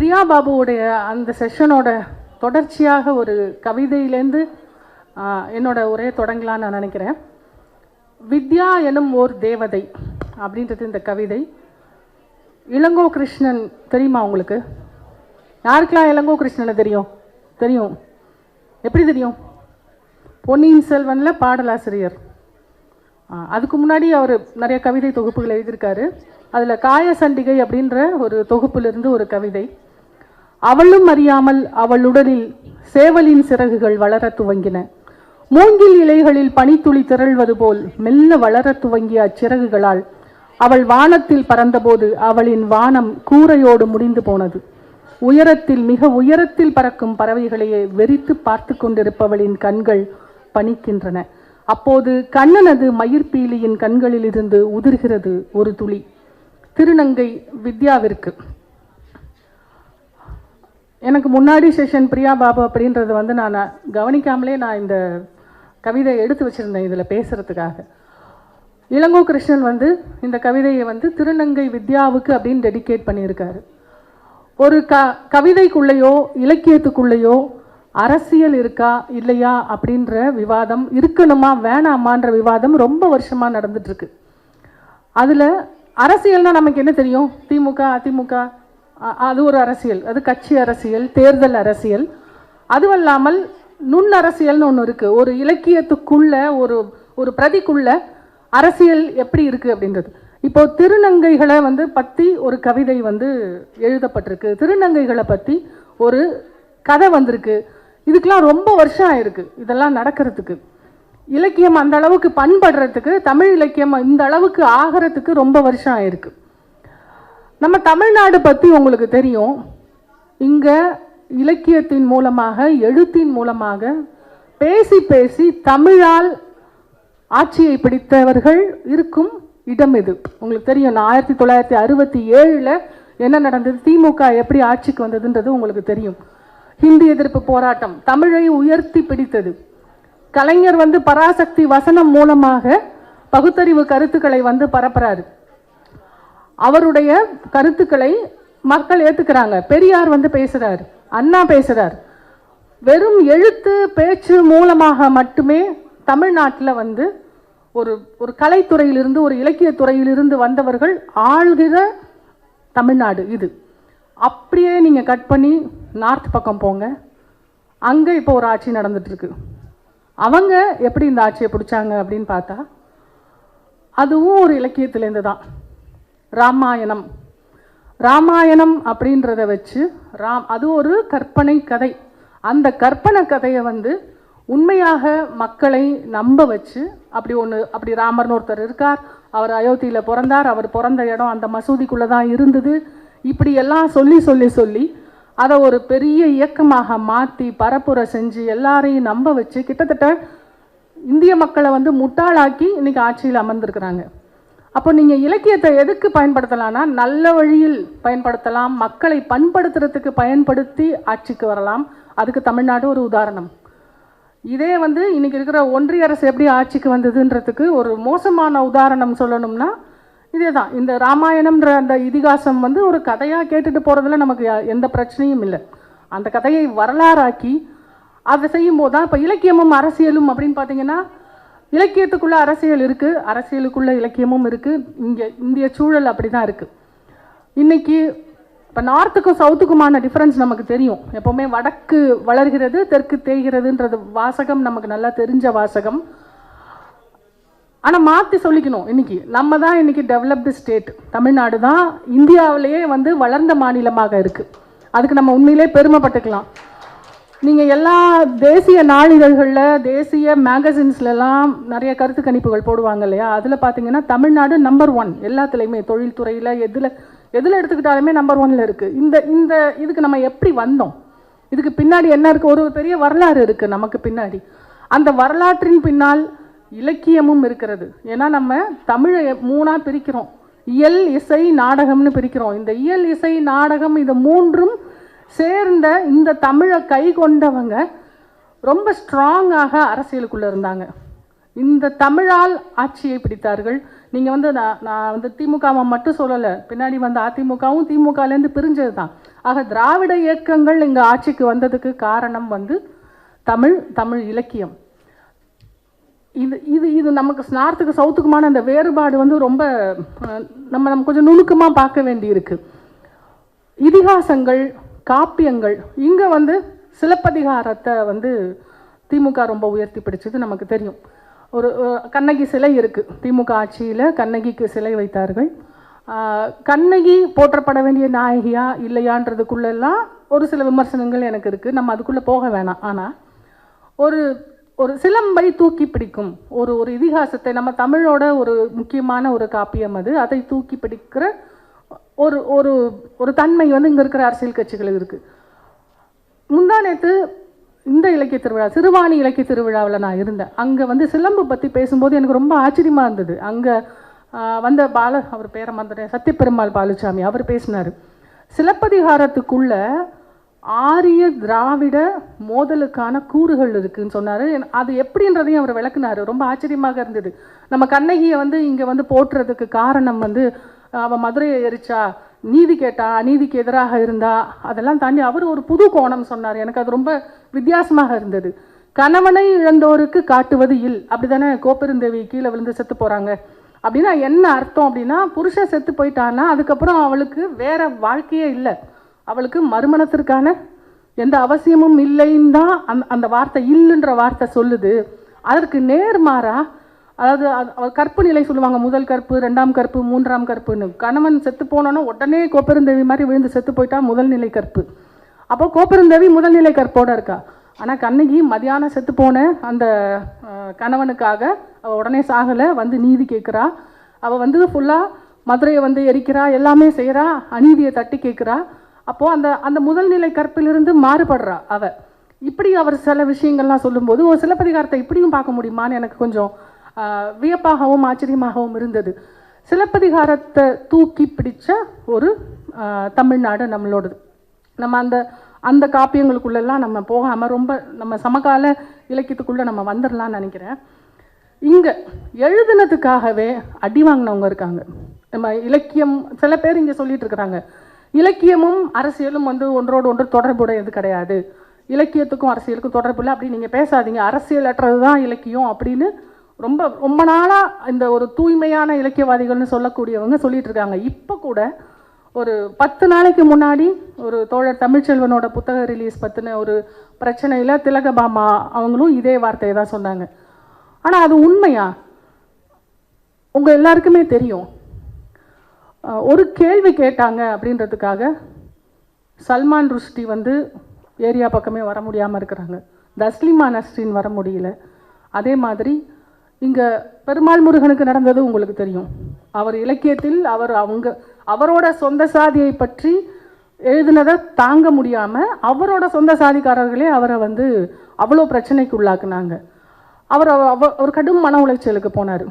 பிரியா பாபுவுடைய அந்த செஷனோட தொடர்ச்சியாக ஒரு கவிதையிலேருந்து என்னோட உரையை தொடங்கலாம்னு நான் நினைக்கிறேன். வித்யா எனும் ஓர் தேவதை அப்படின்றது இந்த கவிதை. இளங்கோ கிருஷ்ணன் தெரியுமா உங்களுக்கு? யாருக்கெல்லாம் இளங்கோ கிருஷ்ணனை தெரியும்? தெரியும். எப்படி தெரியும்? பொன்னியின் செல்வனில் பாடலாசிரியர். அதுக்கு முன்னாடி அவர் நிறைய கவிதை தொகுப்புகள் எழுதியிருக்காரு. அதில் காய சண்டிகை அப்படின்ற ஒரு தொகுப்பிலிருந்து ஒரு கவிதை. அவளும் அறியாமல் அவள் உடலில் சேவலின் சிறகுகள் வளரத் துவங்கின. மூங்கில் இலைகளில் பனித்துளி திரள்வது போல் மெல்ல வளரத் துவங்கிய அச்சிறகுகளால் அவள் வானத்தில் பறந்தபோது அவளின் வானம் கூரையோடு முடிந்து போனது. உயரத்தில் மிக உயரத்தில் பறக்கும் பறவைகளையே வெறித்து பார்த்து கொண்டிருப்பவளின் கண்கள் பணிக்கின்றன அப்போது கண்ணனது மயிர்பீலியின் கண்களிலிருந்து உதிர்கிறது ஒரு துளி. திருநங்கை வித்யாவிற்கு எனக்கு முன்னாடி செஷன் பிரியா பாபு அப்படின்றது வந்து நான் கவனிக்காமலே நான் இந்த கவிதை எடுத்து வச்சுருந்தேன் இதில் பேசுகிறதுக்காக இளங்கோ கிருஷ்ணன் வந்து இந்த கவிதையை வந்து திருநங்கை வித்யாவுக்கு அப்படின்னு டெடிகேட் பண்ணியிருக்காரு. ஒரு க கவிதைக்குள்ளேயோ இலக்கியத்துக்குள்ளேயோ அரசியல் இருக்கா இல்லையா அப்படின்ற விவாதம் இருக்கணுமா வேணாமான்ற விவாதம் ரொம்ப வருஷமாக நடந்துட்டுருக்கு அதில் அரசியல்னால் நமக்கு என்ன தெரியும்? திமுக அதிமுக அது ஒரு அரசியல். அது கட்சி அரசியல் தேர்தல் அரசியல். அதுவல்லாமல் நுண் அரசியல்னு ஒன்று இருக்குது ஒரு இலக்கியத்துக்குள்ள ஒரு ஒரு பிரதிக்குள்ள அரசியல் எப்படி இருக்குது அப்படின்றது. இப்போ திருநங்கைகளை வந்து பற்றி ஒரு கவிதை வந்து எழுதப்பட்டிருக்கு. திருநங்கைகளை பற்றி ஒரு கதை வந்திருக்கு. இதுக்கெலாம் ரொம்ப வருஷம் ஆயிருக்கு இதெல்லாம் நடக்கிறதுக்கு. இலக்கியம் அந்த அளவுக்கு பண்படுறதுக்கு தமிழ் இலக்கியம் இந்த அளவுக்கு ஆகிறதுக்கு ரொம்ப வருஷம் ஆயிருக்கு. நம்ம தமிழ்நாடு பற்றி உங்களுக்கு தெரியும். இங்கே இலக்கியத்தின் மூலமாக எழுத்தின் மூலமாக பேசி பேசி தமிழால் ஆட்சியை பிடித்தவர்கள் இருக்கும் இடம் இது. உங்களுக்கு தெரியும் நான் ஆயிரத்தி தொள்ளாயிரத்தி அறுபத்தி ஏழில் என்ன நடந்தது? திமுக எப்படி ஆட்சிக்கு வந்ததுன்றது உங்களுக்கு தெரியும். ஹிந்தி எதிர்ப்பு போராட்டம் தமிழை உயர்த்தி பிடித்தது. கலைஞர் வந்து பராசக்தி வசனம் மூலமாக பகுத்தறிவு கருத்துக்களை வந்து பரப்புறாரு. அவருடைய கருத்துக்களை மக்கள் ஏற்றுக்கிறாங்க பெரியார் வந்து பேசுகிறார் அண்ணா பேசுகிறார் வெறும் எழுத்து பேச்சு மூலமாக மட்டுமே தமிழ்நாட்டில் வந்து ஒரு ஒரு கலைத்துறையிலிருந்து ஒரு இலக்கிய துறையிலிருந்து வந்தவர்கள் ஆள்கிற தமிழ்நாடு இது. அப்படியே நீங்கள் கட் பண்ணி நார்த் பக்கம் போங்க. அங்கே இப்போ ஒரு ஆட்சி நடந்துட்டுருக்கு. அவங்க எப்படி இந்த ஆட்சியை பிடிச்சாங்க அப்படின்னு பார்த்தா அதுவும் ஒரு இலக்கியத்துலேருந்து தான். ராமாயணம். ராமாயணம் அப்படின்றத வச்சு ராம் அது ஒரு கற்பனை கதை. அந்த கற்பனை கதையை வந்து உண்மையாக மக்களை நம்ப வச்சு அப்படி ஒன்று அப்படி ராமர்னு ஒருத்தர் இருக்கார். அவர் அயோத்தியில் பிறந்தார். அவர் பிறந்த இடம் அந்த மசூதிக்குள்ளே தான் இருந்தது. இப்படி எல்லாம் சொல்லி சொல்லி சொல்லி அதை ஒரு பெரிய இயக்கமாக மாற்றி பரப்புரை செஞ்சு எல்லாரையும் நம்ப வச்சு கிட்டத்தட்ட இந்திய மக்களை வந்து முட்டாளாக்கி இன்னைக்கு ஆட்சியில் அமர்ந்திருக்கிறாங்க. அப்போ நீங்கள் இலக்கியத்தை எதுக்கு பயன்படுத்தலாம்னா நல்ல வழியில் பயன்படுத்தலாம் மக்களை பண்படுத்துறதுக்கு பயன்படுத்தி ஆட்சிக்கு வரலாம். அதுக்கு தமிழ்நாடு ஒரு உதாரணம். இதே வந்து இன்றைக்கி இருக்கிற ஒன்றிய அரசு எப்படி ஆட்சிக்கு வந்ததுன்றதுக்கு ஒரு மோசமான உதாரணம் சொல்லணும்னா இதே தான் இந்த ராமாயணம்ன்ற அந்த இதிகாசம் வந்து ஒரு கதையாக கேட்டுட்டு போகிறதுல நமக்கு யா- எந்த பிரச்சனையும் இல்லை. அந்த கதையை வரலாறாக்கி அதை செய்யும்போது தான் இப்போ இலக்கியமும் அரசியலும் அப்படின்னு பார்த்தீங்கன்னா இலக்கியத்துக்குள்ளே அரசியல் இருக்குது அரசியலுக்குள்ள இலக்கியமும் இருக்குது இங்கே இந்திய சூழல் அப்படி தான் இருக்குது இன்றைக்கி இப்போ நார்த்துக்கும் சவுத்துக்குமான டிஃப்ரென்ஸ் நமக்கு தெரியும். எப்போவுமே வடக்கு வளர்கிறது தெற்கு தேய்கிறதுன்றது வாசகம் நமக்கு நல்லா தெரிஞ்ச வாசகம். ஆனால் மாற்றி சொல்லிக்கணும் இன்னைக்கு. நம்ம தான் இன்றைக்கி டெவலப்டு ஸ்டேட் தமிழ்நாடு தான் இந்தியாவிலேயே வந்து வளர்ந்த மாநிலமாக இருக்குது அதுக்கு நம்ம உண்மையிலே பெருமைப்பட்டுக்கலாம். நீங்கள் எல்லா தேசிய நாளிதழ்களில் தேசிய மேகசின்ஸ்லலாம் நிறைய கருத்து கணிப்புகள் போடுவாங்க இல்லையா? அதில் பார்த்தீங்கன்னா தமிழ்நாடு நம்பர் ஒன் எல்லாத்துலேயுமே தொழில்துறையில் எதில் எதில் எடுத்துக்கிட்டாலுமே நம்பர் ஒன்னில் இருக்குது இந்த இந்த இதுக்கு நம்ம எப்படி வந்தோம்? இதுக்கு பின்னாடி என்ன இருக்குது ஒரு பெரிய வரலாறு இருக்குது நமக்கு பின்னாடி. அந்த வரலாற்றின் பின்னால் இலக்கியமும் இருக்கிறது. ஏன்னா நம்ம தமிழை மூணாக பிரிக்கிறோம். இயல் இசை நாடகம்னு பிரிக்கிறோம். இந்த இயல் இசை நாடகம் இந்த மூன்றும் சேர்ந்த இந்த தமிழை கை கொண்டவங்க ரொம்ப ஸ்ட்ராங்காக அரசியலுக்குள்ளே இருந்தாங்க. இந்த தமிழால் ஆட்சியை பிடித்தார்கள். நீங்கள் வந்து நான் நான் வந்து திமுகவை மட்டும் சொல்லலை. பின்னாடி வந்த அதிமுகவும் திமுகலேருந்து பிரிஞ்சது தான். ஆக திராவிட இயக்கங்கள் இங்கே ஆட்சிக்கு வந்ததுக்கு காரணம் வந்து தமிழ் தமிழ் இலக்கியம். இது இது இது நமக்கு நார்த்துக்கு சவுத்துக்குமான அந்த வேறுபாடு வந்து ரொம்ப நம்ம நம்ம கொஞ்சம் நுணுக்கமாக பார்க்க வேண்டியிருக்கு. இதிகாசங்கள் காப்பியங்கள். இங்கே வந்து சிலப்பதிகாரத்தை வந்து திமுக ரொம்ப உயர்த்தி பிடிச்சது நமக்கு தெரியும். ஒரு கண்ணகி சிலை இருக்குது திமுக ஆட்சியில் கண்ணகிக்கு சிலை வைத்தார்கள். கண்ணகி போற்றப்பட வேண்டிய நாயகியா இல்லையான்றதுக்குள்ளெல்லாம் ஒரு சில விமர்சனங்கள் எனக்கு இருக்குது நம்ம அதுக்குள்ளே போக வேணாம். ஆனால் ஒரு ஒரு சிலம்பை தூக்கி பிடிக்கும். ஒரு ஒரு இதிகாசத்தை நம்ம தமிழோட ஒரு முக்கியமான ஒரு காப்பியம் அது. அதை தூக்கி பிடிக்கிற ஒரு ஒரு ஒரு தன்மை வந்து இங்கே இருக்கிற அரசியல் கட்சிகள் இருக்குது முந்தா நேற்று இந்த இலக்கிய திருவிழா சிறுவாணி இலக்கிய திருவிழாவில் நான் இருந்தேன். அங்கே வந்து சிலம்பு பற்றி பேசும்போது எனக்கு ரொம்ப ஆச்சரியமாக இருந்தது. அங்கே வந்த பால அவர் பேரை மறந்துட்டேன். சத்யபெருமாள் பாலுசாமி அவர் பேசினார். சிலப்பதிகாரத்துக்குள்ள ஆரிய திராவிட மோதலுக்கான கூறுகள் இருக்குன்னு சொன்னார். அது எப்படின்றதையும் அவர் விளக்குனாரு. ரொம்ப ஆச்சரியமாக இருந்தது. நம்ம கண்ணகியை வந்து இங்கே வந்து போற்றுறதுக்கு காரணம் வந்து அவன் மதுரையை எரிச்சா நீதி கேட்டா அநீதிக்கு எதிராக இருந்தா அதெல்லாம் தாண்டி அவர் ஒரு புது கோணம் சொன்னார். எனக்கு அது ரொம்ப வித்தியாசமாக இருந்தது. கணவனை இழந்தோருக்கு காட்டுவது இல். அப்படிதானே கோப்பெருந்தேவி கீழே விழுந்து செத்து போறாங்க. அப்படின்னா என்ன அர்த்தம் அப்படின்னா புருஷன் செத்து போயிட்டான்னா அதுக்கப்புறம் அவளுக்கு வேற வாழ்க்கையே இல்லை. அவளுக்கு மறுமணத்திற்கான எந்த அவசியமும் இல்லைன்னு தான் அந்த அந்த வார்த்தை இல்லைன்ற வார்த்தை சொல்லுது. அதற்கு நேர்மாறா அதாவது அது- கற்பு நிலை சொல்லுவாங்க. முதல் கற்பு ரெண்டாம் கற்பு மூன்றாம் கற்புன்னு. கணவன் செத்து போனோன்னா உடனே கோப்பெருந்தேவி மாதிரி விழுந்து செத்து போயிட்டா முதல் நிலை கற்பு. அப்போ கோப்பெருந்தேவி முதல் நிலை கற்போட இருக்கா? ஆனால் கண்ணகி மதியானம் செத்து போன அந்த கணவனுக்காக அவள் உடனே சாகலை வந்து நீதி கேட்குறா. அவள் வந்து ஃபுல்லாக மதுரையை வந்து எரிக்கிறா எல்லாமே செய்கிறா அநீதியை தட்டி கேட்குறா. அப்போது அந்த அந்த முதல் நிலை கற்பிலிருந்து மாறுபடுறா அவள் இப்படி அவர் சில விஷயங்கள்லாம் சொல்லும்போது ஒரு சிலப்பதிகாரத்தை இப்படியும் பார்க்க முடியுமான்னு எனக்கு கொஞ்சம் வியப்பாகவும் ஆச்சரியமாகவும் இருந்தது. சிலப்பதிகாரத்தை தூக்கி பிடிச்ச ஒரு தமிழ்நாடு நம்மளோடது. நம்ம அந்த அந்த காப்பியங்களுக்குள்ளெல்லாம் நம்ம போகாமல் ரொம்ப நம்ம சமகால இலக்கியத்துக்குள்ளே நம்ம வந்துடலாம்னு நினைக்கிறேன். இங்கே எழுதுனதுக்காகவே அடி வாங்கினவங்க இருக்காங்க. நம்ம இலக்கியம் சில பேர் இங்கே சொல்லிட்டு இருக்கிறாங்க. இலக்கியமும் அரசியலும் வந்து ஒன்றோடு ஒன்று தொடர்புடையது கிடையாது. இலக்கியத்துக்கும் அரசியலுக்கும் தொடர்பு இல்லை. அப்படி நீங்கள் பேசாதீங்க. அரசியல் அரசியலற்றது தான் இலக்கியம் அப்படின்னு ரொம்ப ரொம்ப நாளாக இந்த ஒரு தூய்மையான இலக்கியவாதிகள்னு சொல்லக்கூடியவங்க சொல்லிட்டு இருக்காங்க இப்போ கூட ஒரு பத்து நாளைக்கு முன்னாடி ஒரு தோழர் தமிழ்ச்செல்வனோட புத்தக ரிலீஸ் பற்றின ஒரு பிரச்சனையில் திலகபாமா அவங்களும் இதே வார்த்தையை தான் சொன்னாங்க. ஆனால் அது உண்மையா? உங்கள் எல்லாருக்குமே தெரியும். ஒரு கேள்வி கேட்டாங்க அப்படின்றதுக்காக சல்மான் ருஷ்டி வந்து ஏரியா பக்கமே வர முடியாமல் இருக்கிறாங்க. தஸ்லிமா நஸ்ரின் வர முடியல. அதே மாதிரி இங்கே பெருமாள் முருகனுக்கு நடந்தது உங்களுக்கு தெரியும். அவர் இலக்கியத்தில் அவர் அவங்க அவரோட சொந்த சாதியை பற்றி எழுதினதை தாங்க முடியாமல் அவரோட சொந்த சாதிக்காரர்களே அவரை வந்து அவ்வளோ பிரச்சனைக்கு உள்ளாக்குனாங்க. அவர் அவ- ஒரு கடும் மன உளைச்சலுக்கு போனார்.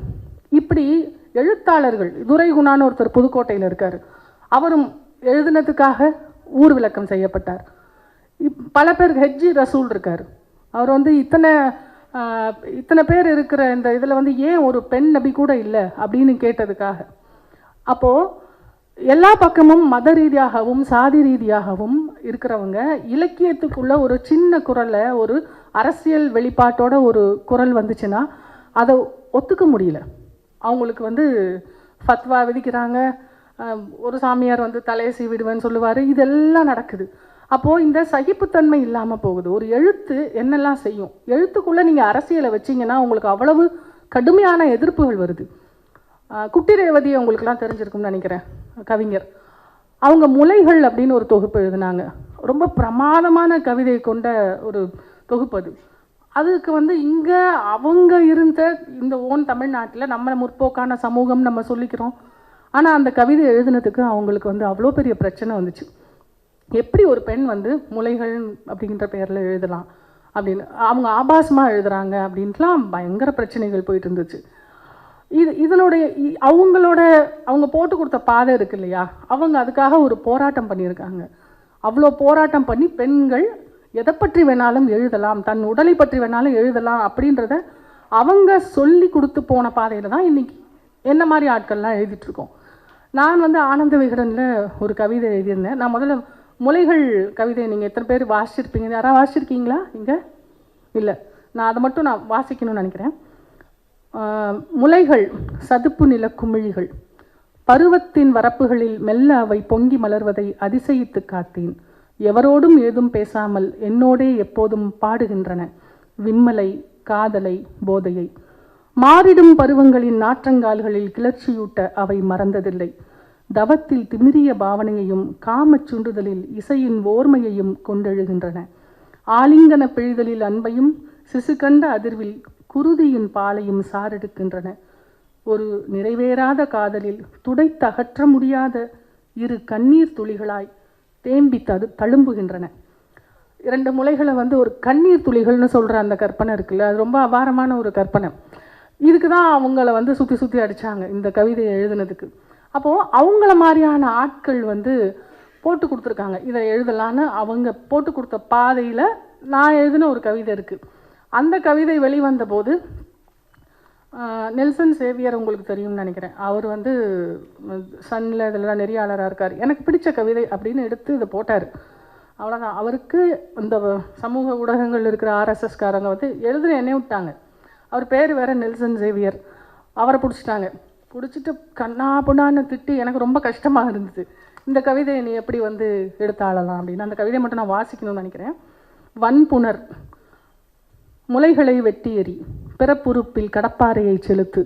இப்படி எழுத்தாளர்கள் துரைகுணான்னு ஒருத்தர் புதுக்கோட்டையில் இருக்கார். அவரும் எழுதினதுக்காக ஊர் விளக்கம் செய்யப்பட்டார். இப் பல பேர் ஹெஜ்ஜி ரசூல் இருக்கார். அவர் வந்து இத்தனை இத்தனை பேர் இருக்கிற இந்த இதில் வந்து ஏன் ஒரு பெண் நபி கூட இல்லை அப்படின்னு கேட்டதுக்காக. அப்போது எல்லா பக்கமும் மத ரீதியாகவும் சாதி ரீதியாகவும் இருக்கிறவங்க இலக்கியத்துக்குள்ள ஒரு சின்ன குரலை ஒரு அரசியல் வெளிப்பாட்டோட ஒரு குரல் வந்துச்சுன்னா அதை ஒத்துக்க முடியல. அவங்களுக்கு வந்து ஃபத்வா விதிக்கிறாங்க. ஒரு சாமியார் வந்து தலையை சீவிடுவேன்னு சொல்லுவார். இதெல்லாம் நடக்குது. அப்போது இந்த சகிப்புத்தன்மை இல்லாமல் போகுது. ஒரு எழுத்து என்னெல்லாம் செய்யும்? எழுத்துக்குள்ளே நீங்கள் அரசியலை வச்சிங்கன்னா உங்களுக்கு அவ்வளவு கடுமையான எதிர்ப்புகள் வருது. ஆஹ் குட்டி ரேவதி உங்களுக்குலாம் தெரிஞ்சிருக்கும்னு நினைக்கிறேன் கவிஞர். அவங்க முலைகள் அப்படின்னு ஒரு தொகுப்பு எழுதினாங்க. ரொம்ப பிரமாதமான கவிதை கொண்ட ஒரு தொகுப்பு அது. அதுக்கு வந்து இங்கே அவங்க இருந்த இந்த ஓன் தமிழ்நாட்டில் நம்ம முற்போக்கான சமூகம் நம்ம சொல்லிக்கிறோம். ஆனால் அந்த கவிதை எழுதினதுக்கு அவங்களுக்கு வந்து அவ்வளோ பெரிய பிரச்சனை வந்துச்சு. எப்படி ஒரு பெண் வந்து முலைகள் அப்படிங்கிற பெயரில் எழுதலாம் அப்படின்னு அவங்க ஆபாசமாக எழுதுறாங்க அப்படின்ட்டுலாம் பயங்கர பிரச்சனைகள் போயிட்டு இருந்துச்சு. இது இதனுடைய இ- அவங்களோட அவங்க போட்டு கொடுத்த பாதை இருக்கு இல்லையா? அவங்க அதுக்காக ஒரு போராட்டம் பண்ணியிருக்காங்க. அவ்வளோ போராட்டம் பண்ணி பெண்கள் எதை பற்றி வேணாலும் எழுதலாம் தன் உடலை பற்றி வேணாலும் எழுதலாம் அப்படின்றத அவங்க சொல்லி கொடுத்து போன பாதையில் தான் இன்னைக்கு என்ன மாதிரி ஆட்கள்லாம் எழுதிட்டுருக்கோம் நான் வந்து ஆனந்த விகடனில் ஒரு கவிதை எழுதியிருந்தேன். நான் முதல்ல முலைகள் கவிதை நீங்கள் எத்தனை பேர் வாசிச்சிருப்பீங்க? யாராவது வாசிச்சிருக்கீங்களா இங்கே? இல்லை. நான் அதை மட்டும் நான் வாசிக்கணும்னு நினைக்கிறேன். முலைகள் சதுப்பு நில குமிழிகள். பருவத்தின் வரப்புகளில் மெல்ல அவை பொங்கி மலர்வதை அதிசயித்து காத்தேன். எவரோடும் ஏதும் பேசாமல் என்னோடே எப்போதும் பாடுகின்றன. விம்மலை காதலை போதையை. மாறிடும் பருவங்களின் நாற்றங்கால்களில் கிளர்ச்சியூட்ட அவை மறந்ததில்லை. தவத்தில் திமிரிய பாவனையையும் காமச் சுண்டுதலில் இசையின் ஓர்மையையும் கொண்டெழுகின்றன. ஆலிங்கன பிழிதலில் அன்பையும் சிசுகண்ட அதிர்வில் குருதியின் பாலையும் சாரெடுக்கின்றன. ஒரு நிறைவேறாத காதலில் துடைத்து அகற்ற முடியாத இரு கண்ணீர் துளிகளாய் தேம்பி தது தழும்புகின்றன. இரண்டு முளைகளை வந்து ஒரு கண்ணீர் துளிகள்னு சொல்கிற அந்த கற்பனை இருக்குல்ல அது ரொம்ப அபாரமான ஒரு கற்பனை. இதுக்கு தான் அவங்கள வந்து சுற்றி சுற்றி அடிச்சாங்க இந்த கவிதையை எழுதுனதுக்கு. அப்போது அவங்கள மாதிரியான ஆட்கள் வந்து போட்டு கொடுத்துருக்காங்க. இதை எழுதலான்னு அவங்க போட்டு கொடுத்த பாதையில் நான் எழுதின ஒரு கவிதை இருக்குது அந்த கவிதை வெளிவந்த போது நெல்சன் சேவியர் உங்களுக்கு தெரியும்னு நினைக்கிறேன். அவர் வந்து சன்னில் இதெல்லாம் நெறியாளராக இருக்கார். எனக்கு பிடிச்ச கவிதை அப்படின்னு எடுத்து இதை போட்டார். அவ்வளோதான் அவருக்கு இந்த சமூக ஊடகங்கள் இருக்கிற ஆர்எஸ்எஸ்காரங்க வந்து எழுதுன என்னை விட்டாங்க. அவர் பேர் வேறு நெல்சன் சேவியர். அவரை பிடிச்சிட்டாங்க. பிடிச்சிட்டு கண்ணா புண்ணான்னு திட்டி எனக்கு ரொம்ப கஷ்டமாக இருந்தது இந்த கவிதையை நீ எப்படி வந்து எடுத்தாளலாம் அப்படின்னு. அந்த கவிதையை மட்டும் நான் வாசிக்கணும்னு நினைக்கிறேன். வன்புணர் முளைகளை வெட்டி எறி பிறப்புறுப்பில் கடப்பாறையை செலுத்து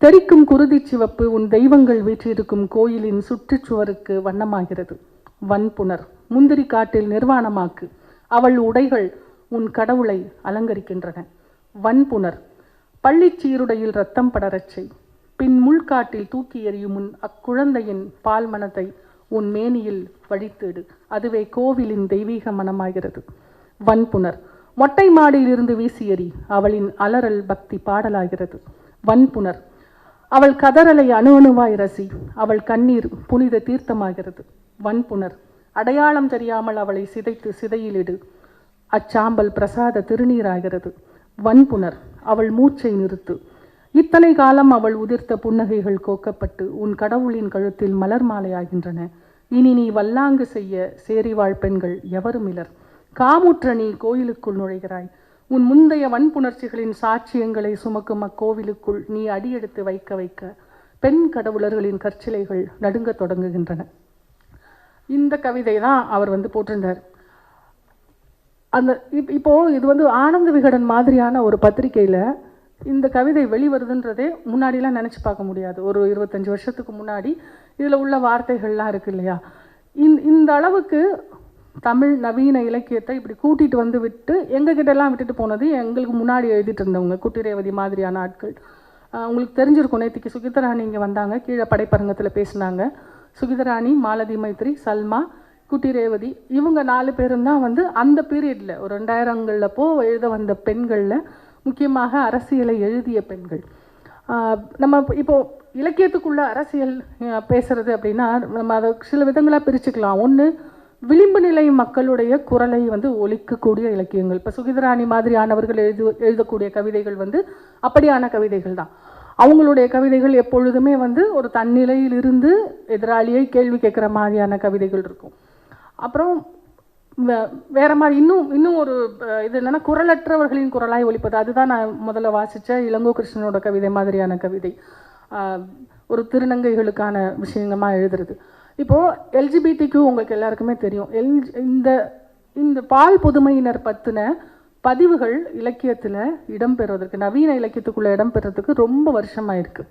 தெரிக்கும் குருதி சிவப்பு உன் தெய்வங்கள் வீற்றிருக்கும் கோயிலின் சுற்றுச்சுவருக்கு வண்ணமாகிறது. வன்புணர் முந்திரி காட்டில் நிர்வாணமாக்கு அவள் உடைகள் உன் கடவுளை அலங்கரிக்கின்றன. வன்புணர் பள்ளிச்சீருடையில் ரத்தம் படரச்சை பின் முள்காட்டில் தூக்கி எறியும் உன் அக்குழந்தையின் பால் மனத்தை உன் மேனியில் வழித்தேடு. அதுவே கோவிலின் தெய்வீக மனமாகிறது. வன்புணர். மொட்டை மாடியில் இருந்து வீசி எறி அவளின் அலறல் பக்தி பாடலாகிறது. வன்புணர். அவள் கதறலை அணு அணுவாய் ரசி. அவள் கண்ணீர் புனித தீர்த்தமாகிறது. வன்புணர். அடையாளம் தெரியாமல் அவளை சிதைத்து சிதையிலிடு. அச்சாம்பல் பிரசாத திருநீராகிறது. வன்புணர். அவள் மூச்சை நிறுத்து. இத்தனை காலம் அவள் உதிர்த்த புன்னகைகள் கோக்கப்பட்டு உன் கடவுளின் கழுத்தில் மலர் மாலையாகின்றன. இனி நீ வல்லாங்கு செய்ய சேரிவாழ் பெண்கள் எவரும் இலர். காமுற்ற நீ கோயிலுக்குள் நுழைகிறாய். உன் முந்தைய வன்புணர்ச்சிகளின் சாட்சியங்களை சுமக்கும் அக்கோவிலுக்குள் நீ அடியெடுத்து வைக்க வைக்க பெண் கடவுளர்களின் கற்சிலைகள் நடுங்க தொடங்குகின்றன. இந்த கவிதை தான் அவர் வந்து போட்டிருந்தார். அந்த இப் இப்போ இது வந்து ஆனந்த விகடன் மாதிரியான ஒரு பத்திரிகையில் இந்த கவிதை வெளிவருதுன்றதே முன்னாடிலாம் நினச்சி பார்க்க முடியாது. ஒரு இருபத்தஞ்சி வருஷத்துக்கு முன்னாடி இதில் உள்ள வார்த்தைகள்லாம் இருக்கு இல்லையா? இந்த இந்த அளவுக்கு தமிழ் நவீன இலக்கியத்தை இப்படி கூட்டிட்டு வந்து விட்டு எங்ககிட்ட எல்லாம் விட்டுட்டு போனது எங்களுக்கு முன்னாடி எழுதிட்டு இருந்தவங்க. குட்டிரேவதி மாதிரியான ஆட்கள். உங்களுக்கு தெரிஞ்சிருக்கும். நேற்றுக்கு சுகிதராணி இங்கே வந்தாங்க. கீழே படைப்பரங்கத்தில் பேசினாங்க. சுகிதராணி மாலதி மைத்ரி சல்மா குட்டி ரேவதி இவங்க நாலு பேரும் தான் வந்து அந்த பீரியடில் ஒரு ரெண்டாயிரங்களில் போ எழுத வந்த பெண்களில் முக்கியமாக அரசியலை எழுதிய பெண்கள். நம்ம இப்போது இலக்கியத்துக்குள்ள அரசியல் பேசுகிறது பேசுறது அப்படின்னா நம்ம அதை சில விதங்களாக பிரிச்சுக்கலாம். ஒன்று விளிம்பு நிலை மக்களுடைய குரலை வந்து ஒழிக்கக்கூடிய இலக்கியங்கள். இப்போ சுகிதராணி மாதிரியானவர்கள் எழுது எழுதக்கூடிய கவிதைகள் வந்து அப்படியான கவிதைகள் தான். அவங்களுடைய கவிதைகள் எப்பொழுதுமே வந்து ஒரு தன்னிலையில் இருந்து எதிராளியை கேள்வி கேட்குற மாதிரியான கவிதைகள் இருக்கும். அப்புறம் வேற மாதிரி இன்னும் இன்னும் ஒரு இது என்னன்னா குரலற்றவர்களின் குரலாய் ஒழிப்பது அதுதான் நான் முதல்ல வாசித்த இளங்கோ கிருஷ்ணனோட கவிதை மாதிரியான கவிதை. ஒரு திருநங்கைகளுக்கான விஷயங்கமாக எழுதுறது. இப்போது எல்ஜிபிடிக்கு உங்களுக்கு எல்லாருக்குமே தெரியும். எல் இந்த இந்த பால் புதுமையினர் பற்றின பதிவுகள் இலக்கியத்தில் இடம்பெறுவதற்கு நவீன இலக்கியத்துக்குள்ளே இடம்பெறதுக்கு ரொம்ப வருஷமாயிருக்கு.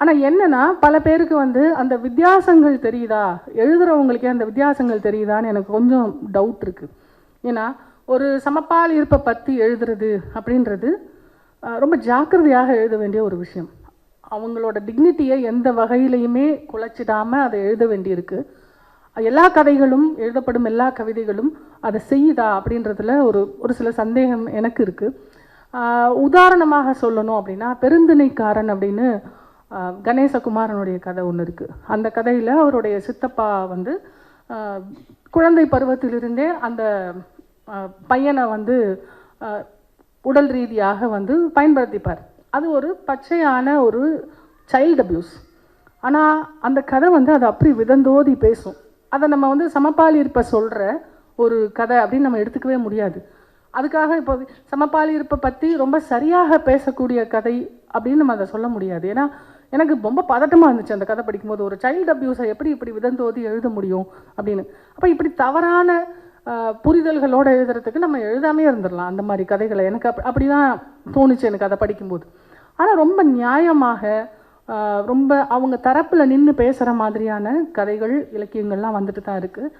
ஆனால் என்னன்னா பல பேருக்கு வந்து அந்த வித்தியாசங்கள் தெரியுதா? எழுதுறவங்களுக்கே அந்த வித்தியாசங்கள் தெரியுதான்னு எனக்கு கொஞ்சம் டவுட் இருக்குது ஏன்னா ஒரு சமப்பால் இருப்பை பற்றி எழுதுறது அப்படின்றது ரொம்ப ஜாக்கிரதையாக எழுத வேண்டிய ஒரு விஷயம். அவங்களோட டிக்னிட்டியை எந்த வகையிலையுமே குலைச்சிடாமல் அதை எழுத வேண்டியிருக்கு. எல்லா கதைகளும் எழுதப்படும் எல்லா கவிதைகளும் அதை செய்யுதா அப்படின்றதுல ஒரு ஒரு சில சந்தேகம் எனக்கு இருக்குது உதாரணமாக சொல்லணும் அப்படின்னா பெருந்திணைக்காரன் அப்படின்னு கணேசகுமாரனுடைய கதை ஒன்று இருக்குது அந்த கதையில் அவருடைய சித்தப்பா வந்து குழந்தை பருவத்திலிருந்தே அந்த பையனை வந்து உடல் ரீதியாக வந்து பயன்படுத்திப்பார். அது ஒரு பச்சையான ஒரு சைல்டு அபியூஸ் ஆனால் அந்த கதை வந்து அதை அப்படி விதந்தோதி பேசும். அதை நம்ம வந்து சமப்பாலி இருப்ப சொல்கிற ஒரு கதை அப்படின்னு நம்ம எடுத்துக்கவே முடியாது. அதுக்காக இப்போ சமப்பாலி இருப்பை பற்றி ரொம்ப சரியாக பேசக்கூடிய கதை அப்படின்னு நம்ம அதை சொல்ல முடியாது. ஏன்னா எனக்கு ரொம்ப பதட்டமாக இருந்துச்சு அந்த கதை படிக்கும்போது. ஒரு சைல்டு அப்யூஸை எப்படி இப்படி விதந்தோதி எழுத முடியும் அப்படின்னு. அப்போ இப்படி தவறான புரிதல்களோடு எழுதுறதுக்கு நம்ம எழுதாமே இருந்துடலாம் அந்த மாதிரி கதைகளை. எனக்கு அப் அப்படி தான் தோணுச்சு எனக்கு அதை படிக்கும்போது. ஆனால் ரொம்ப நியாயமாக ரொம்ப அவங்க தரப்பில் நின்று பேசுகிற மாதிரியான கதைகள் இலக்கியங்கள்லாம் வந்துட்டு தான் இருக்குது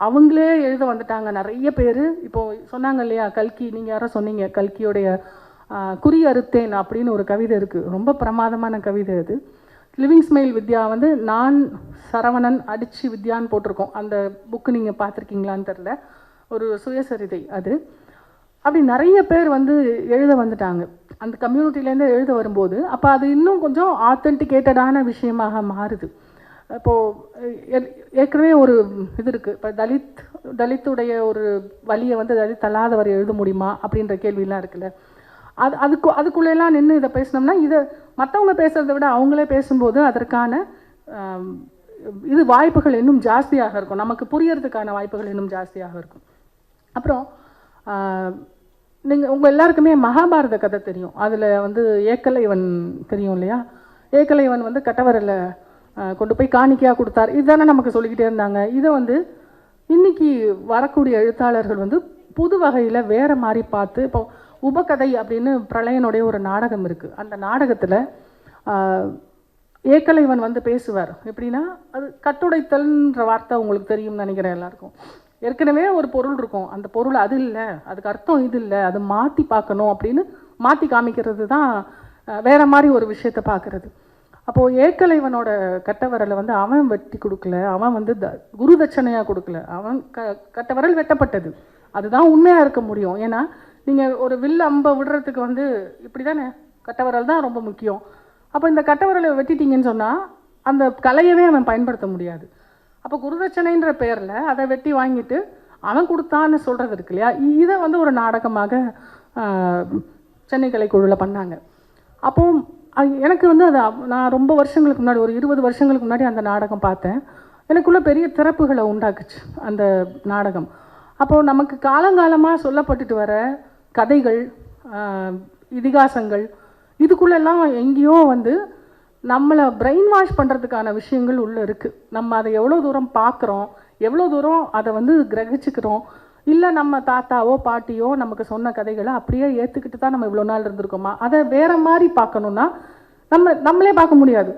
அவங்களே எழுத வந்துட்டாங்க. நிறைய பேர் இப்போது சொன்னாங்க இல்லையா கல்கி நீங்கள் யாரோ சொன்னீங்க கல்கியோடைய குறி அறுத்தேன் அப்படின்னு ஒரு கவிதை இருக்குது ரொம்ப பிரமாதமான கவிதை அது. லிவிங் ஸ்மைல் வித்யா வந்து நான் சரவணன் அடிச்சு வித்யான்னு போட்டிருக்கோம். அந்த புக்கு நீங்கள் பார்த்துருக்கீங்களான்னு தெரில ஒரு சுயசரிதை அது. அப்படி நிறைய பேர் வந்து எழுத வந்துட்டாங்க. அந்த கம்யூனிட்டிலேருந்து எழுத வரும்போது அப்போ அது இன்னும் கொஞ்சம் ஆத்தென்டிகேட்டடான விஷயமாக மாறுது. இப்போது ஏற்கனவே ஒரு இது இருக்குது இப்போ தலித் தலித்துடைய ஒரு வழியை வந்து தலித் அல்லாதவர் எழுத முடியுமா அப்படின்ற கேள்வியெலாம் இருக்குல்ல. அது அதுக்கு அதுக்குள்ளெல்லாம் நின்று இதை பேசினோம்னா இதை மற்றவங்க பேசுகிறத விட அவங்களே பேசும்போது அதற்கான இது வாய்ப்புகள் இன்னும் ஜாஸ்தியாக இருக்கும். நமக்கு புரியறதுக்கான வாய்ப்புகள் இன்னும் ஜாஸ்தியாக இருக்கும். அப்புறம் நீங்கள் உங்கள் எல்லாருக்குமே மகாபாரத கதை தெரியும். அதில் வந்து ஏக்கலைவன் தெரியும் இல்லையா? ஏக்கலைவன் வந்து கட்டவரில் கொண்டு போய் காணிக்கையாக கொடுத்தார். இதுதானே நமக்கு சொல்லிக்கிட்டே இருந்தாங்க. இதை வந்து இன்னைக்கு வரக்கூடிய எழுத்தாளர்கள் வந்து புது வகையில் வேறு மாதிரி பார்த்து இப்போ உபகதை அப்படின்னு பிரளயனுடைய ஒரு நாடகம் இருக்குது அந்த நாடகத்தில் ஏக்கலைவன் வந்து பேசுவார். எப்படின்னா அது கட்டுடைத்தல்ன்ற வார்த்தை உங்களுக்கு தெரியும்னு நினைக்கிறேன் எல்லாருக்கும். ஏற்கனவே ஒரு பொருள் இருக்கும். அந்த பொருள் அது இல்லை அதுக்கு அர்த்தம் இது இல்லை அது மாற்றி பார்க்கணும் அப்படின்னு மாற்றி காமிக்கிறது தான் வேற மாதிரி ஒரு விஷயத்தை பார்க்கறது. அப்போது ஏக்கலைவனோட கட்டவரலை வந்து அவன் வெட்டி கொடுக்கல அவன் வந்து த குரு தட்சணையாக கொடுக்கல. அவன் க கட்டவரல் வெட்டப்பட்டது. அதுதான் உண்மையாக இருக்க முடியும். ஏன்னா நீங்கள் ஒரு வில் அம்பை விடுறதுக்கு வந்து இப்படி தானே கட்டவரல் தான் ரொம்ப முக்கியம். அப்போ இந்த கட்டவரலை வெட்டிட்டீங்கன்னு சொன்னால் அந்த கலையவே அவன் பயன்படுத்த முடியாது. அப்போ குருதட்சணைன்ற பேரில் அதை வெட்டி வாங்கிட்டு அவன் கொடுத்தான்னு சொல்கிறது இருக்கு இல்லையா? இதை வந்து ஒரு நாடகமாக சென்னை கலைக்குழுவில் பண்ணாங்க. அப்போ எனக்கு வந்து அது நான் ரொம்ப வருஷங்களுக்கு முன்னாடி ஒரு இருபது வருஷங்களுக்கு முன்னாடி அந்த நாடகம் பார்த்தேன். எனக்குள்ளே பெரிய திறப்புகளை உண்டாக்குச்சு அந்த நாடகம். அப்போது நமக்கு காலங்காலமாக சொல்லப்பட்டுட்டு வர கதைகள் இதிகாசங்கள் இதுக்குள்ளெல்லாம் எங்கேயோ வந்து நம்மளை பிரெயின் வாஷ் பண்ணுறதுக்கான விஷயங்கள் உள்ளே இருக்குது நம்ம அதை எவ்வளோ தூரம் பார்க்குறோம் எவ்வளோ தூரம் அதை வந்து கிரகிச்சுக்கிறோம் இல்லை நம்ம தாத்தாவோ பாட்டியோ நமக்கு சொன்ன கதைகளை அப்படியே ஏற்றுக்கிட்டு தான் நம்ம இவ்வளோ நாள் இருந்திருக்கோமா? அதை வேறு மாதிரி பார்க்கணுன்னா நம்ம நம்மளே பார்க்க முடியாது.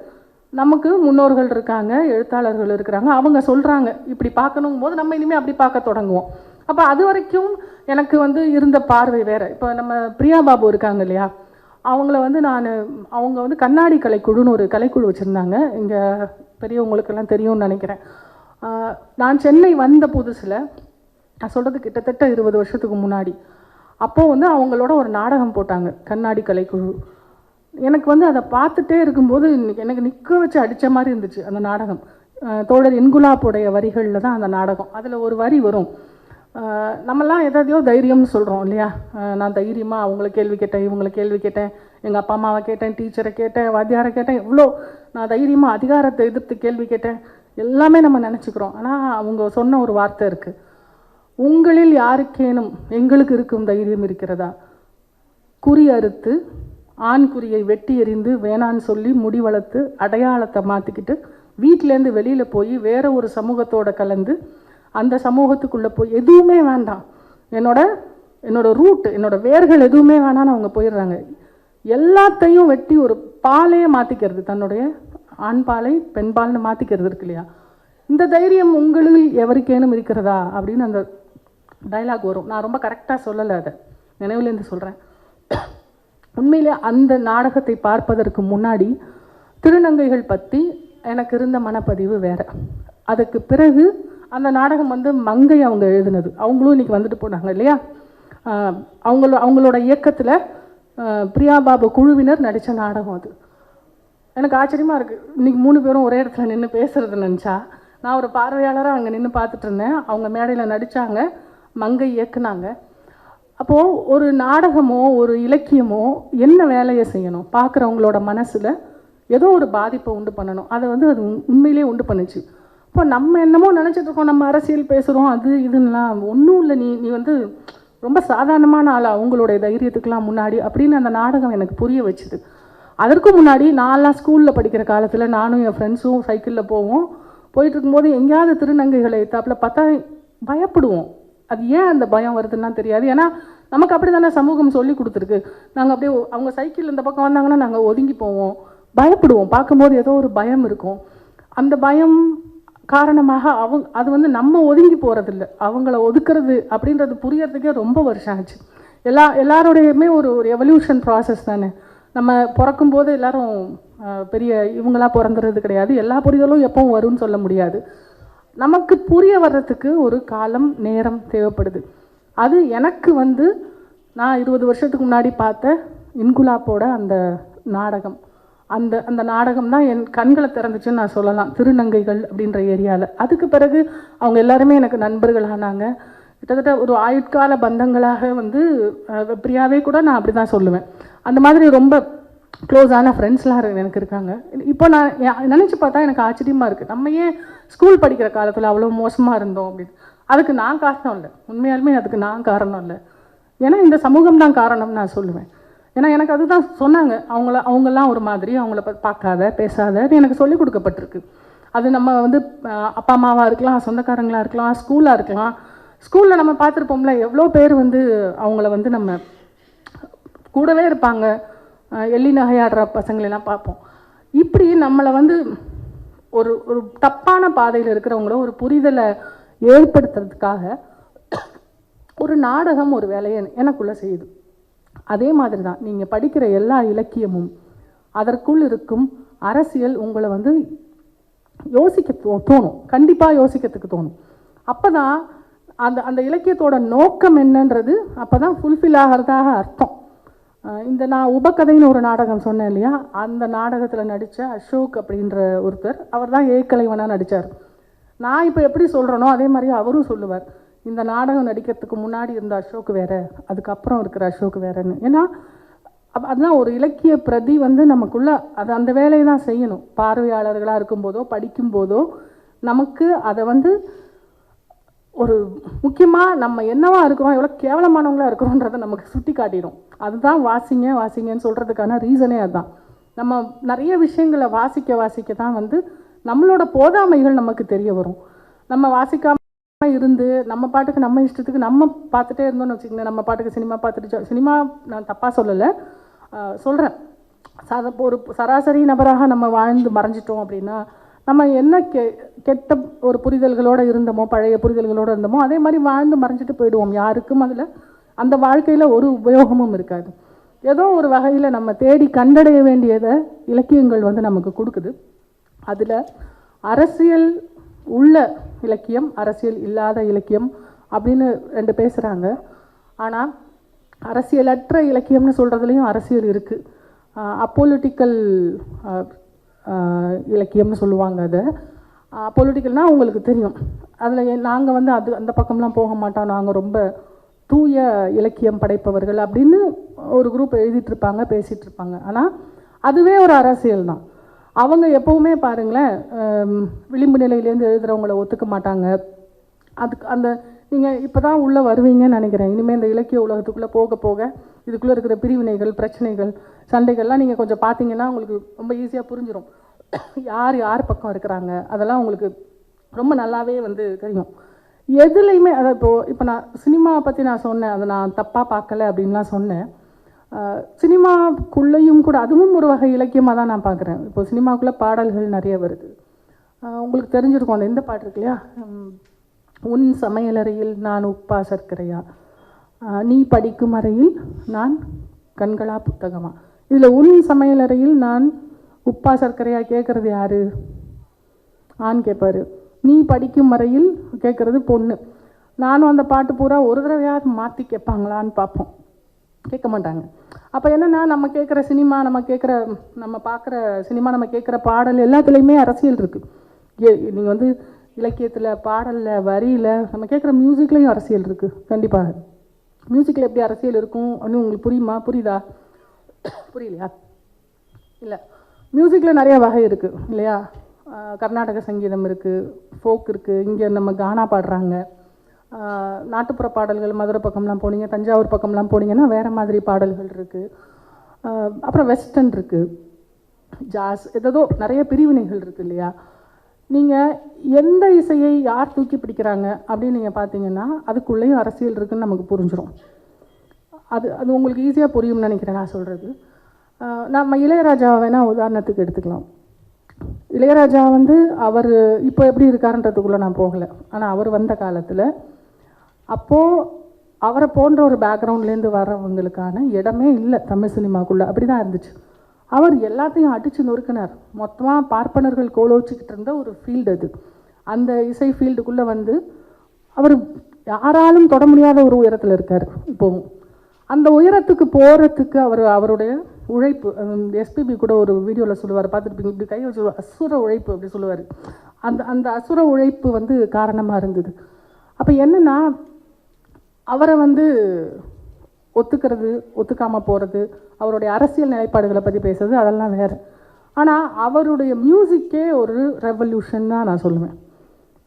நமக்கு முன்னோர்கள் இருக்காங்க எழுத்தாளர்கள் இருக்கிறாங்க அவங்க சொல்கிறாங்க இப்படி பார்க்கணுங்கும் போது நம்ம இனிமேல் அப்படி பார்க்க தொடங்குவோம். அப்போ அது வரைக்கும் எனக்கு வந்து இருந்த பார்வை வேறு. இப்போ நம்ம பிரியா பாபு இருக்காங்க இல்லையா? அவங்கள வந்து நான் அவங்க வந்து கண்ணாடி கலைக்குழுன்னு ஒரு கலைக்குழு வச்சுருந்தாங்க. இங்கே பெரியவங்களுக்கெல்லாம் தெரியும்னு நினைக்கிறேன். நான் சென்னை வந்த புதுசில் நான் சொல்கிறது கிட்டத்தட்ட இருபது வருஷத்துக்கு முன்னாடி அப்போது வந்து அவங்களோட ஒரு நாடகம் போட்டாங்க கண்ணாடி கலைக்குழு. எனக்கு வந்து அதை பார்த்துட்டே இருக்கும்போது இன்னைக்கு எனக்கு நிற்க வச்சு அடித்த மாதிரி இருந்துச்சு அந்த நாடகம். தோழர் இன்குலாப்புடைய வரிகளில் தான் அந்த நாடகம். அதில் ஒரு வரி வரும். நம்மலாம் எதாவதையோ தைரியம்னு சொல்கிறோம் இல்லையா? நான் தைரியமாக அவங்கள கேள்வி கேட்டேன் இவங்கள கேள்வி கேட்டேன் எங்கள் அப்பா அம்மாவை கேட்டேன் டீச்சரை கேட்டேன் வாத்தியாரை கேட்டேன் இவ்வளோ நான் தைரியமாக அதிகாரத்தை எதிர்த்து கேள்வி கேட்டேன். எல்லாமே நம்ம நினச்சிக்கிறோம். ஆனால் அவங்க சொன்ன ஒரு வார்த்தை இருக்குது உங்களில் யாருக்கேனும் எங்களுக்கு இருக்கும் தைரியம் இருக்கிறதா? குறி அறுத்து ஆண் குறியை வெட்டி எறிந்து வேணான்னு சொல்லி முடி வளர்த்து அடையாளத்தை மாற்றிக்கிட்டு வீட்டிலேருந்து வெளியில் போய் வேற ஒரு சமூகத்தோடு கலந்து அந்த சமூகத்துக்குள்ளே போய் எதுவுமே வேண்டாம். என்னோட என்னோட ரூட் என்னோட வேர்கள் எதுவுமே வேணான்னு அவங்க போயிடுறாங்க. எல்லாத்தையும் வெட்டி ஒரு பாலையே மாற்றிக்கிறது தன்னுடைய ஆண் பாலை பெண் பால்னு மாற்றிக்கிறது இருக்கு இல்லையா? இந்த தைரியம் உங்களில் எவருக்கேனும் இருக்கிறதா? அப்படின்னு அந்த டைலாக் வரும். நான் ரொம்ப கரெக்டாக சொல்லலை அதை. நினைவுலேருந்து சொல்கிறேன் உண்மையிலே அந்த நாடகத்தை பார்ப்பதற்கு முன்னாடி திருநங்கைகள் பற்றி எனக்கு இருந்த மனப்பதிவு வேறு. அதுக்கு பிறகு அந்த நாடகம் வந்து மங்கை அவங்க எழுதினது. அவங்களும் இன்னைக்கு வந்துட்டு போனாங்க இல்லையா? அவங்களோ அவங்களோட இயக்கத்தில் பிரியா பாபு குழுவினர் நடித்த நாடகம் அது. எனக்கு ஆச்சரியமாக இருக்குது இன்னைக்கு மூணு பேரும் ஒரே இடத்துல நின்று பேசுறது நினச்சா. நான் ஒரு பார்வையாளராக அங்கே நின்று பார்த்துட்டு இருந்தேன். அவங்க மேடையில் நடித்தாங்க மங்கை இயக்குனாங்க. அப்போது ஒரு நாடகமோ ஒரு இலக்கியமோ என்ன வேலையை செய்யணும்? பார்க்குறவங்களோட மனசில் ஏதோ ஒரு பாதிப்பை உண்டு பண்ணணும். அதை வந்து அது உண்- உண்டு பண்ணுச்சு. இப்போ நம்ம என்னமோ நினச்சிட்ருக்கோம் நம்ம அரசியல் பேசுகிறோம் அது இதுன்னெலாம். ஒன்றும் இல்லை நீ நீ வந்து ரொம்ப சாதாரணமான ஆள் அவங்களுடைய தைரியத்துக்கெலாம் முன்னாடி அப்படின்னு அந்த நாடகம் எனக்கு புரிய வச்சுது. அதற்கு முன்னாடி நான்லாம் ஸ்கூலில் படிக்கிற காலத்தில் நானும் என் ஃப்ரெண்ட்ஸும் சைக்கிளில் போவோம். போயிட்டு இருக்கும்போது எங்கேயாவது திருநங்கைகளை தாப்புல பார்த்தா பயப்படுவோம். அது ஏன் அந்த பயம் வருதுன்னா தெரியாது. ஏன்னா நமக்கு அப்படி தானே சமூகம் சொல்லி கொடுத்துருக்கு. நாங்கள் அப்படியே அவங்க சைக்கிள் இந்த பக்கம் வந்தாங்கன்னா நாங்கள் ஒதுங்கி போவோம். பயப்படுவோம். பார்க்கும்போது ஏதோ ஒரு பயம் இருக்கும். அந்த பயம் காரணமாக அவங்க அது வந்து நம்ம ஒதுங்கி போகிறதில்ல அவங்கள ஒதுக்குறது அப்படின்றது புரியறதுக்கே ரொம்ப வருஷம் ஆச்சு. எல்லா எல்லாரோடையுமே ஒரு ஒரு எவல்யூஷன் ப்ராசஸ் தானே. நம்ம பிறக்கும்போது எல்லாரும் பெரிய இவங்களாம் பிறந்துறது கிடையாது. எல்லா புரிதலும் எப்பவும் வரும்னு சொல்ல முடியாது. நமக்கு புரிய வர்றதுக்கு ஒரு காலம் நேரம் தேவைப்படுது. அது எனக்கு வந்து நான் இருபது வருஷத்துக்கு முன்னாடி பார்த்த இன்குலாப்போட அந்த நாடகம். அந்த அந்த நாடகம் தான் என் கண்களை திறந்துச்சுன்னு நான் சொல்லலாம். திருநங்கைகள் அப்படின்ற ஏரியாவில் அதுக்கு பிறகு அவங்க எல்லாருமே எனக்கு நண்பர்கள் ஆனாங்க கிட்டத்தட்ட ஒரு ஆயுட்கால பந்தங்களாக வந்து பிரியாவே கூட நான் அப்படி தான் சொல்லுவேன். அந்த மாதிரி ரொம்ப க்ளோஸான ஃப்ரெண்ட்ஸ்லாம் எனக்கு இருக்காங்க. இப்போ நான் நினச்சி பார்த்தா எனக்கு ஆச்சரியமாக இருக்குது நம்ம ஏன் ஸ்கூல் படிக்கிற காலத்தில் அவ்வளோ மோசமாக இருந்தோம் அப்படின்னு. அதுக்கு நான் காரணம் இல்லை. உண்மையாலுமே அதுக்கு நான் காரணம் இல்லை. ஏன்னா இந்த சமூகம் தான் காரணம் நான் சொல்லுவேன். ஏன்னா எனக்கு அதுதான் சொன்னாங்க. அவங்கள அவங்கெல்லாம் ஒரு மாதிரி அவங்கள பார்க்காத பேசாதன்னு எனக்கு சொல்லிக் கொடுக்கப்பட்டிருக்கு. அது நம்ம வந்து அப்பா அம்மாவாக இருக்கலாம் சொந்தக்காரங்களாக இருக்கலாம் ஸ்கூலாக இருக்கலாம். ஸ்கூலில் நம்ம பார்த்துருப்போம்ல எவ்வளோ பேர் வந்து அவங்கள வந்து நம்ம கூடவே இருப்பாங்க. எள்ளி நகையாடுற பசங்களெல்லாம் பார்ப்போம். இப்படி நம்மளை வந்து ஒரு ஒரு தப்பான பாதையில் இருக்கிறவங்கள ஒரு புரிதலை ஏற்படுத்துறதுக்காக ஒரு நாடகம் ஒரு வேலையை எனக்குள்ளே செய்யுது. அதே மாதிரி தான் நீங்கள் படிக்கிற எல்லா இலக்கியமும் அதற்குள் இருக்கும் அரசியல் உங்களை வந்து யோசிக்க தோ தோணும். கண்டிப்பாக யோசிக்கிறதுக்கு தோணும். அப்போ தான் அந்த அந்த இலக்கியத்தோட நோக்கம் என்னன்றது அப்போ தான் ஃபுல்ஃபில் ஆகிறதாக அர்த்தம். இந்த நான் உபகதைன்னு ஒரு நாடகம் சொன்னேன் இல்லையா? அந்த நாடகத்தில் நடித்த அசோக் அப்படின்ற ஒருத்தர் அவர் தான் ஏக்கலைவனாக நடித்தார் நான் இப்போ எப்படி சொல்கிறேனோ அதே மாதிரி அவரும் சொல்லுவார். இந்த நாடகம் நடிக்கிறதுக்கு முன்னாடி இருந்த அசோக் வேற அதுக்கப்புறம் இருக்கிற அசோக் வேறன்னு. ஏன்னா அதுதான் ஒரு இலக்கிய பிரதி வந்து நமக்குள்ள அது அந்த வேலையை தான் செய்யணும். பார்வையாளர்களாக இருக்கும்போதோ படிக்கும்போதோ நமக்கு அதை வந்து ஒரு முக்கியமாக நம்ம என்னவா இருக்கிறோம் எவ்வளோ கேவலமானவங்களா இருக்கிறோன்றதை நமக்கு சுட்டி காட்டிடும் அதுதான் வாசிங்க வாசிங்கன்னு சொல்கிறதுக்கான ரீசனே அதுதான். நம்ம நிறைய விஷயங்களை வாசிக்க வாசிக்க தான் வந்து நம்மளோட போதாமைகள் நமக்கு தெரிய வரும். நம்ம வாசிக்காம இருந்து நம்ம பாட்டுக்கு நம்ம இஷ்டத்துக்கு நம்ம பார்த்துட்டே இருந்தோம்னு வச்சுக்கோங்க நம்ம பாட்டுக்கு சினிமா பார்த்துட்டு சினிமா நான் தப்பாக சொல்லலை. சொல்கிறேன் சத ஒரு சராசரி நபராக நம்ம வாழ்ந்து மறைஞ்சிட்டோம் அப்படின்னா நம்ம என்ன கெ கெட்ட ஒரு புரிதல்களோடு இருந்தோமோ பழைய புரிதல்களோடு இருந்தோமோ அதே மாதிரி வாழ்ந்து மறைஞ்சிட்டு போயிடுவோம். யாருக்கும் அதில் அந்த வாழ்க்கையில் ஒரு உபயோகமும் இருக்காது. ஏதோ ஒரு வகையில் நம்ம தேடி கண்டடைய வேண்டியதை இலக்கியங்கள் வந்து நமக்கு கொடுக்குது. அதில் அரசியல் உள்ள இலக்கியம் அரசியல் இல்லாத இலக்கியம் அப்படின்னு ரெண்டு பேசுகிறாங்க ஆனால் அரசியலற்ற இலக்கியம்னு சொல்கிறதுலையும் அரசியல் இருக்குது அப்போலிட்டிக்கல் இலக்கியம்னு சொல்லுவாங்க அதை. பொலிட்டிக்கல்னால் உங்களுக்கு தெரியும். அதில் நாங்கள் வந்து அது அந்த பக்கம்லாம் போக மாட்டோம். நாங்கள் ரொம்ப தூய இலக்கியம் படைப்பவர்கள் அப்படின்னு ஒரு குரூப் எழுதிட்டு இருப்பாங்க பேசிகிட்டு இருப்பாங்க. ஆனால் அதுவே ஒரு அரசியல் தான் அவங்க எப்போவுமே பாருங்களேன் விளிம்பு நிலையிலேருந்து எழுதுகிறவங்கள ஒத்துக்க மாட்டாங்க. அதுக்கு அந்த நீங்கள் இப்போ தான் உள்ளே வருவீங்கன்னு நினைக்கிறேன். இனிமேல் இந்த இலக்கிய உலகத்துக்குள்ளே போக போக இதுக்குள்ளே இருக்கிற பிரிவினைகள் பிரச்சனைகள் சண்டைகள்லாம் நீங்கள் கொஞ்சம் பார்த்தீங்கன்னா உங்களுக்கு ரொம்ப ஈஸியாக புரிஞ்சிடும் யார் யார் பக்கம் இருக்கிறாங்க? அதெல்லாம் உங்களுக்கு ரொம்ப நல்லாவே வந்து தெரியும். எதுலேயுமே அதை இப்போது இப்போ நான் சினிமா பற்றி நான் சொன்னேன். அதை நான் தப்பாக பார்க்கல அப்படின்லாம் சொன்னேன். சினிமாக்குள்ளேயும் கூட அதுவும் ஒரு வகை இலக்கியமாக தான் நான் பார்க்குறேன். இப்போ சினிமாக்குள்ளே பாடல்கள் நிறைய வருது. உங்களுக்கு தெரிஞ்சிருக்கும் அந்த இந்த பாட்டு இருக்கு இல்லையா? உன் சமையலறையில் நான் உப்பா சர்க்கரையா? நீ படிக்கும் அறையில் நான் கண்களா புத்தகமா? இதில் உன் சமையலறையில் நான் உப்பா சர்க்கரையா? கேட்குறது யாரு? ஆண் கேட்பாரு. நீ படிக்கும் வரையில் கேட்குறது பொண்ணு. நானும் அந்த பாட்டு பூரா ஒரு தடவையாவது மாற்றி கேட்பாங்களான்னு பார்ப்போம். கேட்க மாட்டாங்க அப்போ என்னென்னா நம்ம கேட்குற சினிமா நம்ம கேட்குற நம்ம பார்க்குற சினிமா நம்ம கேட்குற பாடல் எல்லாத்துலேயுமே அரசியல் இருக்குது நீங்கள் வந்து இலக்கியத்தில் பாடலில் வரியில் நம்ம கேட்குற மியூசிக்லேயும் அரசியல் இருக்குது கண்டிப்பாக. மியூசிக்கில் எப்படி அரசியல் இருக்கும் அப்படின்னு உங்களுக்கு புரியுமா? புரியுதா? புரியலையா? இல்லை. மியூசிக்கில் நிறைய வகை இருக்குது இல்லையா? கர்நாடக சங்கீதம் இருக்குது ஃபோக் இருக்குது இங்கே நம்ம கானா பாடுறாங்க. நாட்டுப்புற பாடல்கள் மதுரை பக்கம்லாம் போனீங்க தஞ்சாவூர் பக்கம்லாம் போனீங்கன்னா வேறு மாதிரி பாடல்கள் இருக்குது அப்புறம் வெஸ்டர்ன் இருக்குது ஜாஸ் ஏதோ நிறைய பிரிவினைகள் இருக்குது இல்லையா? நீங்கள் எந்த இசையை யார் தூக்கி பிடிக்கிறாங்க அப்படின்னு நீங்கள் பார்த்தீங்கன்னா அதுக்குள்ளேயும் அரசியல் இருக்குதுன்னு நமக்கு புரிஞ்சிடும் அது அது உங்களுக்கு ஈஸியாக புரியும்னு நினைக்கிறேன் நான் சொல்கிறது நம்ம இளையராஜாவை வேணால் உதாரணத்துக்கு எடுத்துக்கலாம். இளையராஜா வந்து அவர் இப்போ எப்படி இருக்காருன்றதுக்குள்ளே நான் போகலை. ஆனால் அவர் வந்த காலத்தில் அப்போது அவரை போன்ற ஒரு பேக்ரவுண்ட்லேருந்து வர்றவங்களுக்கான இடமே இல்லை தமிழ் சினிமாக்குள்ளே. அப்படி தான் இருந்துச்சு. அவர் எல்லாத்தையும் அடித்து நொறுக்கினார். மொத்தமாக பார்ப்பனர்கள் கோலோச்சிக்கிட்டு இருந்த ஒரு ஃபீல்டு அது. அந்த இசை ஃபீல்டுக்குள்ளே வந்து அவர் யாராலும் தொட முடியாத ஒரு உயரத்தில் இருக்கார். இப்போவும் அந்த உயரத்துக்கு போகிறதுக்கு அவர் அவருடைய உழைப்பு எஸ்பிபி கூட ஒரு வீடியோவில் சொல்லுவார். பார்த்துருப்பீங்க? இப்படி கை வச்சு அசுர உழைப்பு அப்படி சொல்லுவார். அந்த அந்த அசுர உழைப்பு வந்து காரணமாக இருந்தது. அப்போ என்னென்னா அவரை வந்து ஒத்துக்கிறது ஒத்துக்காமல் போகிறது அவருடைய அரசியல் நிலைப்பாடுகளை பற்றி பேசுறது அதெல்லாம் வேறு. ஆனால் அவருடைய மியூசிக்கே ஒரு ரெவல்யூஷன் தான் நான் சொல்லுவேன்.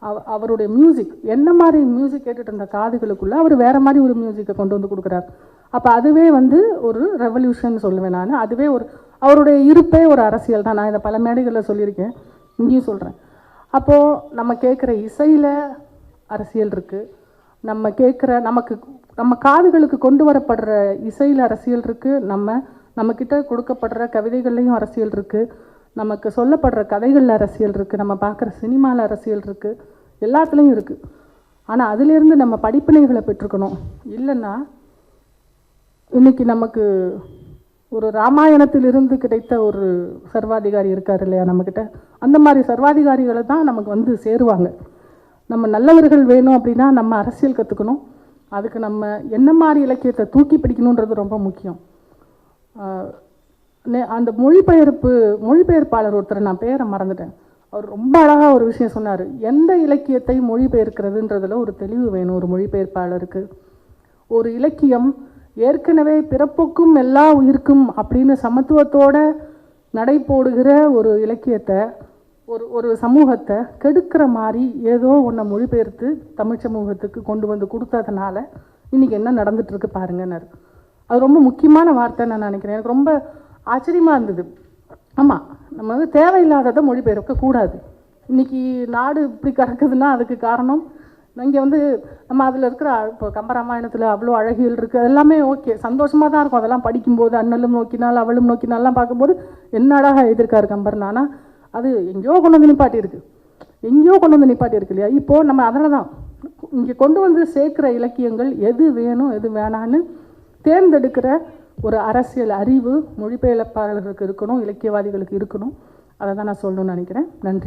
அவ அவருடைய மியூசிக் என்ன மாதிரி மியூசிக் கேட்டுட்டு இருந்த காதுகளுக்குள்ளே அவர் வேறு மாதிரி ஒரு மியூசிக்கை கொண்டு வந்து கொடுக்குறாரு. அப்போ அதுவே வந்து ஒரு ரெவல்யூஷன் சொல்லுவேன் நான். அதுவே ஒரு அவருடைய இருப்பே ஒரு அரசியல் தான். நான் இதை பல மேடைகளில் சொல்லியிருக்கேன். இங்கேயும் சொல்கிறேன் அப்போது நம்ம கேட்குற இசையில் அரசியல் இருக்குது நம்ம கேட்குற நமக்கு நம்ம காதுகளுக்கு கொண்டு வரப்படுற இசையில் அரசியல் இருக்குது நம்ம நம்மக்கிட்ட கொடுக்கப்படுற கவிதைகள்லையும் அரசியல் இருக்குது நமக்கு சொல்லப்படுற கதைகளில் அரசியல் இருக்குது நம்ம பார்க்குற சினிமாவில் அரசியல் இருக்குது எல்லாத்துலேயும் இருக்குது ஆனால் அதிலிருந்து நம்ம படிப்பினைகளை பெற்றுக்கணும். இல்லைன்னா இன்றைக்கி நமக்கு ஒரு ராமாயணத்திலிருந்து கிடைத்த ஒரு சர்வாதிகாரி இருக்கார் இல்லையா நம்மக்கிட்ட? அந்த மாதிரி சர்வாதிகாரிகளை தான் நமக்கு வந்து சேருவாங்க. நம்ம நல்லவர்கள் வேணும் அப்படின்னா நம்ம அரசியல் கற்றுக்கணும் அதுக்கு நம்ம என்ன மாதிரி இலக்கியத்தை தூக்கி பிடிக்கணுன்றது ரொம்ப முக்கியம். நே- அந்த மொழிபெயர்ப்பு மொழிபெயர்ப்பாளர் ஒருத்தர் நான் பேரை மறந்துட்டேன். அவர் ரொம்ப அழகாக ஒரு விஷயம் சொன்னார். எந்த இலக்கியத்தை மொழிபெயர்க்கிறதுன்றதில் ஒரு தெளிவு வேணும் ஒரு மொழிபெயர்ப்பாளருக்கு. ஒரு இலக்கியம் ஏற்கனவே பிறப்புக்கும் எல்லா உயிர்க்கும் அப்படின்னு சமத்துவத்தோட நடை போடுகிற ஒரு இலக்கியத்தை ஒரு ஒரு சமூகத்தை கெடுக்கிற மாதிரி ஏதோ ஒன்றை மொழிபெயர்த்து தமிழ் சமூகத்துக்கு கொண்டு வந்து கொடுத்ததுனால இன்னைக்கு என்ன நடந்துகிட்ருக்கு இருக்கு பாருங்கன்னாரு. அது ரொம்ப முக்கியமான வார்த்தை நான் நினைக்கிறேன். எனக்கு ரொம்ப ஆச்சரியமாக இருந்தது. ஆமாம் நம்ம வந்து தேவையில்லாததை மொழிபெயர்க்க கூடாது. இன்னைக்கு நாடு இப்படி கறக்குதுன்னா அதுக்கு காரணம் இங்கே வந்து நம்ம அதில் இருக்கிற இப்போ கம்பராமாயணத்தில் அவ்வளோ அழகியல் இருக்குது அது எல்லாமே ஓகே சந்தோஷமாக தான் இருக்கும். அதெல்லாம் படிக்கும்போது அண்ணலும் நோக்கினால் அவளும் நோக்கினாலாம் பார்க்கும்போது என்ன அழகாக எழுதியிருக்காரு கம்பர் அது எங்கேயோ கொண்டு வந்து நிப்பாட்டி இருக்கு. எங்கேயோ கொண்டு வந்து நிப்பாட்டி இருக்கு இல்லையா? இப்போது நம்ம அதில் தான் இங்கே கொண்டு வந்து சேர்க்குற இலக்கியங்கள் எது வேணும் எது வேணான்னு தேர்ந்தெடுக்கிற ஒரு அரசியல் அறிவு மொழிபெயர்ப்பாளர்களுக்கு இருக்கணும் இலக்கியவாதிகளுக்கு இருக்கணும். அதை தான் நான் சொல்லணும்னு நினைக்கிறேன். நன்றி.